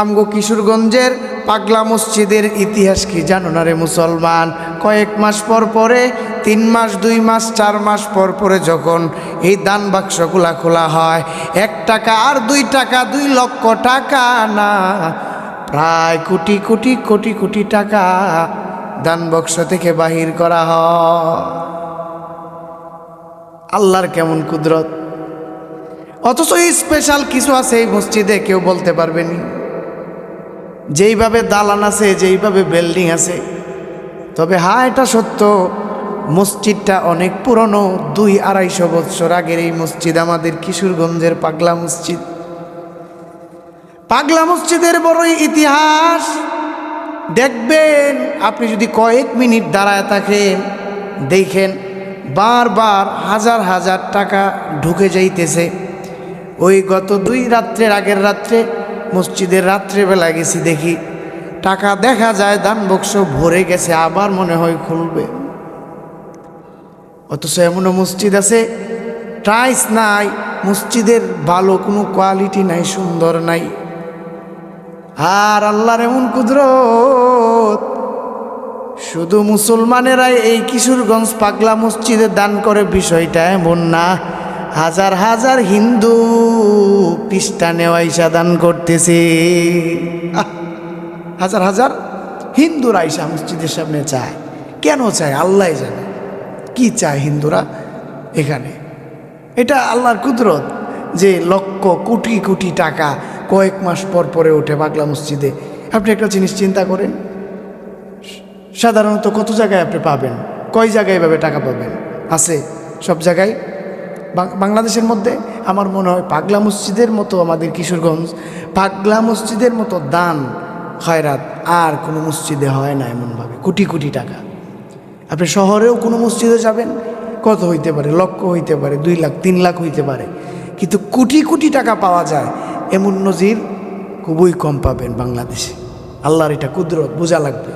আমগো কিশোরগঞ্জের পাগলা মসজিদের ইতিহাস কি জানো না রে মুসলমান? কয়েক মাস পর পরে, তিন মাস, দুই মাস, চার মাস পর পরে যখন এই দান বাক্সগুলা খোলা হয়, এক টাকা আর দুই টাকা, দুই লক্ষ টাকা না, প্রায় কোটি কোটি কোটি কোটি টাকা দান বাক্স থেকে বাহির করা হয়। আল্লাহর কেমন কুদরত? অথচ স্পেশাল কিছু আছে এই মসজিদে, কেউ বলতে পারবেনি যেইভাবে দালান আছে, যেইভাবে বিল্ডিং আছে। তবে হ্যাঁ এটা সত্য, মসজিদটা অনেক পুরনো, দুই আড়াইশো বৎসর আগের এই মসজিদ আমাদের কিশোরগঞ্জের পাগলা মসজিদ। পাগলা মসজিদের বড়ই ইতিহাস। দেখবেন, আপনি যদি কয়েক মিনিট দাঁড়ায় থাকেন, দেখেন বারবার হাজার হাজার টাকা ঢুকে যাইতেছে। ওই গত দুই রাত্রের আগের রাত্রে মসজিদের রাত্রেবেলা গেছি দেখি। টাকা দেখা যায়, দান বক্স ভরে গেছে, আবার মনে হয় খুলবে। অথচ এমনও মসজিদ আছে টাইস নাই, মসজিদের ভালো কোনো কোয়ালিটি নাই, সুন্দর নাই। আর আল্লাহর এমন কুদরত, শুধু মুসলমানেরাই এই কিশোরগঞ্জ পাগলা মসজিদে দান করে বিষয়টা এমন না। হাজার হাজার হিন্দু খ্রিস্টানেও আইসা দান করতেছে। হাজার হাজার হিন্দুরা আইসা মসজিদের সামনে চায়। কেন চায়? আল্লাহ জানে। কি চায় হিন্দুরা এখানে? এটা আল্লাহর কুদরত যে লক্ষ, কোটি কোটি টাকা কয়েক মাস পর পরে ওঠে বাগলা মসজিদে। আপনি একটা জিনিস চিন্তা করেন, সাধারণত কত জায়গায় আপনি পাবেন? কয় জায়গায় এভাবে টাকা পাবেন? আছে সব জায়গায়? বাংলাদেশের মধ্যে আমার মনে হয় পাগলা মসজিদের মতো আমাদের কিশোরগঞ্জ, পাগলা মসজিদের মতো দান খয়রাত আর কোনো মসজিদে হয় না এমনভাবে, কোটি কোটি টাকা। আপনি শহরেও কোনো মসজিদে যাবেন, কত হইতে পারে, লক্ষ হইতে পারে, দুই লাখ, তিন লাখ হইতে পারে, কিন্তু কোটি কোটি টাকা পাওয়া যায় এমন নজির খুবই কম পাবেন বাংলাদেশে। আল্লাহর এটা কুদরত, বোঝা লাগবে।